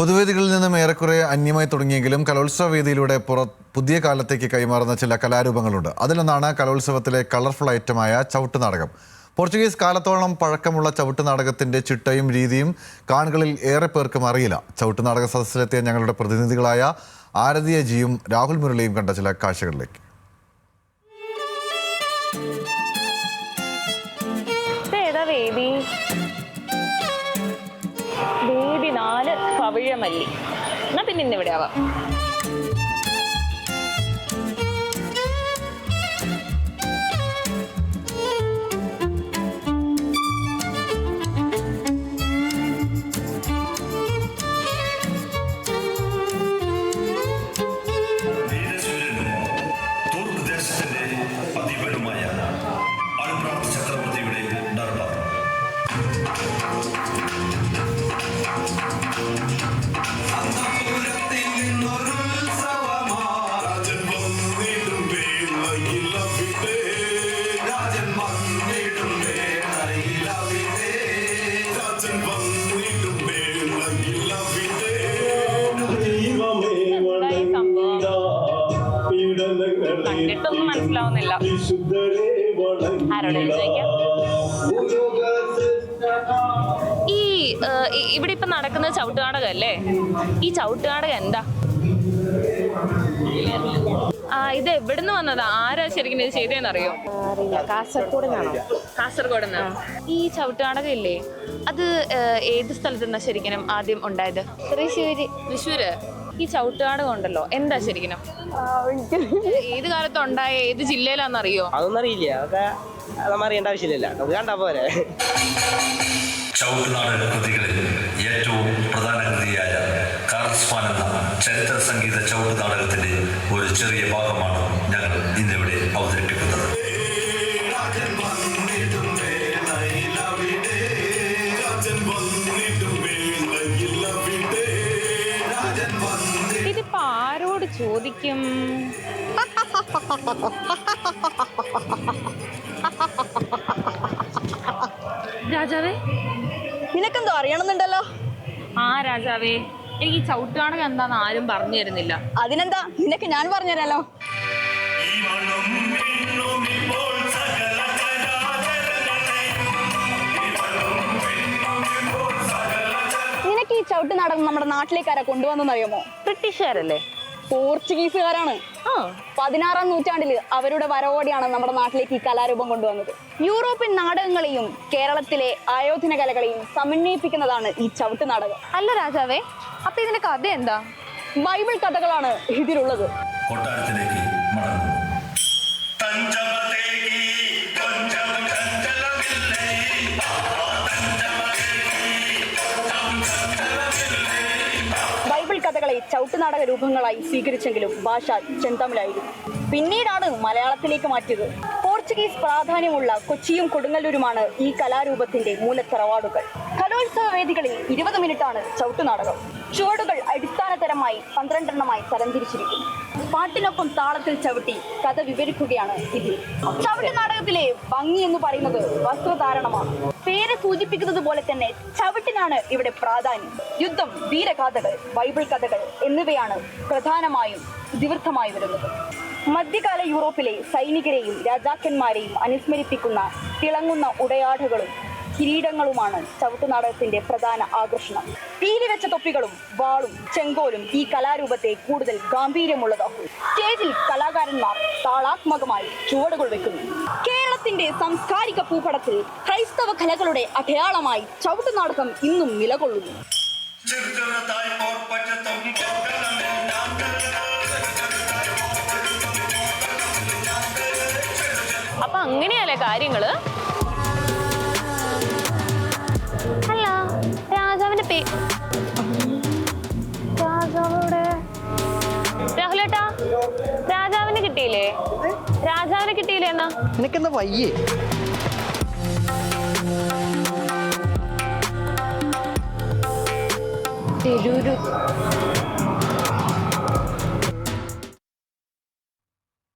പൊതുവേദികളിൽ നിന്നും ഏറെക്കുറെ അന്യമായി തുടങ്ങിയെങ്കിലും കലോത്സവ വേദിയിലൂടെ പുറ പുതിയ കാലത്തേക്ക് കൈമാറുന്ന ചില കലാരൂപങ്ങളുണ്ട്. അതിലൊന്നാണ് കലോത്സവത്തിലെ കളർഫുൾ ഐറ്റമായ ചവിട്ട് നാടകം. പോർച്ചുഗീസ് കാലത്തോളം പഴക്കമുള്ള ചവിട്ട് നാടകത്തിന്റെ ചിട്ടയും രീതിയും കാണികളിൽ ഏറെ പേർക്കും അറിയില്ല. ചവിട്ട് നാടക സദസ്സിലെത്തിയ ഞങ്ങളുടെ പ്രതിനിധികളായ ആരതിയ ജിയും രാഹുൽ മുരളിയും കണ്ട ചില കാഴ്ചകളിലേക്ക്. വേദി? നാല് പവിഴമല്ലി എന്നാ പിന്നെ ഇന്നിവിടെ ആവാം. കണ്ടിട്ടൊന്നും മനസ്സിലാവുന്നില്ല. ആരോടെ ചോദിക്കാം? ഈ ഇവിടെ ഇപ്പൊ നടക്കുന്ന ചവിട്ടുനാടകം അല്ലേ ഈ ചവിട്ടുനാടകം എന്താ? ആ ഇത് എവിടുന്ന് വന്നതാ? ആരാ ശരിക്കും ഇത് ചെയ്തതെന്നറിയോ അറിയില്ല. കാസർഗോഡ് കാസർഗോഡ് ഈ ചവിട്ടുനാടകം ഇല്ലേ അത് ഏത് സ്ഥലത്തുനിന്നാ ശരിക്കും ആദ്യം ഉണ്ടായത്? തൃശ്ശൂര്. തൃശ്ശൂര്? ഈ ചവിട്ടുകാട് കൊണ്ടല്ലോ. എന്താ ശരിക്കും? ഏത് കാലത്ത് ഉണ്ടായ ഏത് ജില്ലയിലാണെന്നറിയോ? അതൊന്നും അറിയില്ല അതൊക്കെ നമ്മൾ അറിയേണ്ട ആവശ്യമില്ലല്ലോ. നമുക്ക് കണ്ടാ പോരെ. കൃതികളിൽ ഏറ്റവും പ്രധാന കൃതിയായ എന്ന ചരിത്ര സംഗീത ചവിട്ട് നാടകത്തിന്റെ ഒരു ചെറിയ ഭാഗമാണ് ഞങ്ങൾ ഇന്നിവിടെ ആരോട് ചോദിക്കും. രാജാവേ? നിനക്കെന്തോ അറിയണമെന്നുണ്ടല്ലോ? ആ രാജാവേ. എനിക്ക് ഈ ചവിട്ടുകാണകം എന്താന്ന് ആരും പറഞ്ഞു തരുന്നില്ല. അതിനെന്താ? നിനക്ക് ഞാൻ പറഞ്ഞുതരാലോ നിനക്ക് ഈ ചവിട്ട് നാടകം നമ്മുടെ നാട്ടിലേക്കാരാ കൊണ്ടുവന്നറിയാമോ ബ്രിട്ടീഷുകാരല്ലേ? പോർച്ചുഗീസുകാരാണ്. പതിനാറാം നൂറ്റാണ്ടിൽ അവരുടെ വരവോടെയാണ് നമ്മുടെ നാട്ടിലേക്ക് ഈ കലാരൂപം കൊണ്ടുവന്നത്. യൂറോപ്യൻ നാടകങ്ങളെയും കേരളത്തിലെ ആയോധന കലകളെയും സമന്വയിപ്പിക്കുന്നതാണ് ഈ ചവിട്ട് നാടകം. അല്ല രാജാവേ അപ്പൊ ഇതിന്റെ കഥ എന്താ? ബൈബിൾ കഥകളാണ് ഇതിലുള്ളത്. കൊട്ടാരത്തിലേക്ക് മടങ്ങുന്നു. തഞ്ചമത്തേക്ക് കൊഞ്ചം ചഞ്ചലമില്ലേ? കഥകളെ ചവിട്ടുനാടക രൂപങ്ങളായി സ്വീകരിച്ചെങ്കിലും ഭാഷ ചെന്തമിഴായിരുന്നു പിന്നീടാണ് മലയാളത്തിലേക്ക് മാറ്റിയത്. പോർച്ചുഗീസ് പ്രാധാന്യമുള്ള കൊച്ചിയും കൊടുങ്ങല്ലൂരുമാണ് ഈ കലാരൂപത്തിന്റെ മൂലത്തറവാടുകൾ. കലോത്സവ വേദികളിൽ ഇരുപത് മിനിറ്റാണ് ചവിട്ടുനാടകം. ചുവടുകൾ അടിസ്ഥാനതരമായി പന്ത്രണ്ടെണ്ണമായി തരംതിരിച്ചിരിക്കുന്നു. പാട്ടിനൊപ്പം താളത്തിൽ ചവിട്ടി കഥ വിവരിക്കുകയാണ് ഇതിൽ. ചവിട്ട് നാടകത്തിലെ ഭംഗി എന്ന് പറയുന്നത് വസ്ത്രധാരണമാണ്. പേര് സൂചിപ്പിക്കുന്നത് പോലെ തന്നെ ചവിട്ടിനാണ് ഇവിടെ പ്രാധാന്യം. യുദ്ധം വീരഗാഥകൾ ബൈബിൾ കഥകൾ എന്നിവയാണ് പ്രധാനമായും ദിവൃത്തമായി വരുന്നത്. മധ്യകാല യൂറോപ്പിലെ സൈനികരെയും രാജാക്കന്മാരെയും അനുസ്മരിപ്പിക്കുന്ന തിളങ്ങുന്ന ഉടയാടകളും കിരീടങ്ങളുമാണ് ചവിട്ടുനാടകത്തിന്റെ പ്രധാന ആകർഷണം. പീലി വെച്ച തൊപ്പികളും വാളും ചെങ്കോലും ഈ കലാരൂപത്തെ കൂടുതൽ ഗാംഭീര്യമുള്ളതാക്കും. സ്റ്റേജിൽ കലാകാരന്മാർ താളാത്മകമായി ചുവടുകൾ വെക്കുന്നു. കേരളത്തിന്റെ സാംസ്കാരിക ഭൂപടത്തിൽ ക്രൈസ്തവ കലകളുടെ അടയാളമായി ചവിട്ടുനാടകം ഇന്നും നിലകൊള്ളുന്നു. അപ്പൊ അങ്ങനെയല്ലേ കാര്യങ്ങൾ? രാജാവിടെ രാഹുലേട്ടാ രാജാവിന് കിട്ടിയില്ലേ? രാജാവിന് കിട്ടിയില്ലേ എന്നാ? നിനക്കെന്താ വയ്യേ? തിരൂര്.